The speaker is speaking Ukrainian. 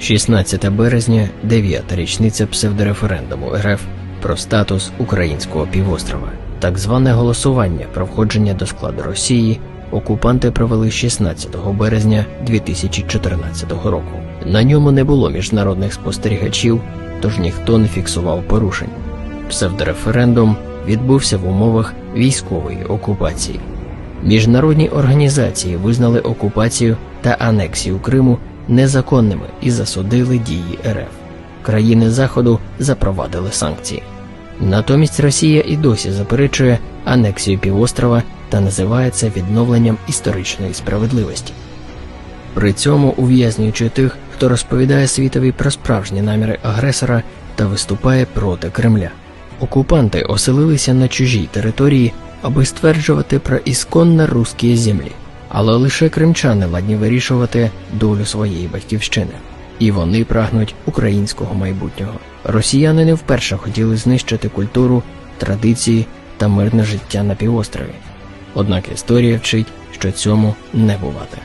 16 березня, 9 річниця псевдореферендуму РФ про статус українського півострова. Так зване голосування про входження до складу Росії окупанти провели 16 березня 2014 року. На ньому не було міжнародних спостерігачів, тож ніхто не фіксував порушень. Псевдореферендум відбувся в умовах військової окупації. Міжнародні організації визнали окупацію та анексію Криму незаконними і засудили дії РФ. Країни Заходу запровадили санкції. Натомість Росія і досі заперечує анексію півострова та називає це відновленням історичної справедливості. При цьому ув'язнюючи тих, хто розповідає світові про справжні наміри агресора та виступає проти Кремля. Окупанти оселилися на чужій території, аби стверджувати про ісконно русські землі, але лише кримчани ладні вирішувати долю своєї батьківщини, і вони прагнуть українського майбутнього. Росіяни не вперше хотіли знищити культуру, традиції та мирне життя на півострові. Однак історія вчить, що цьому не бувати.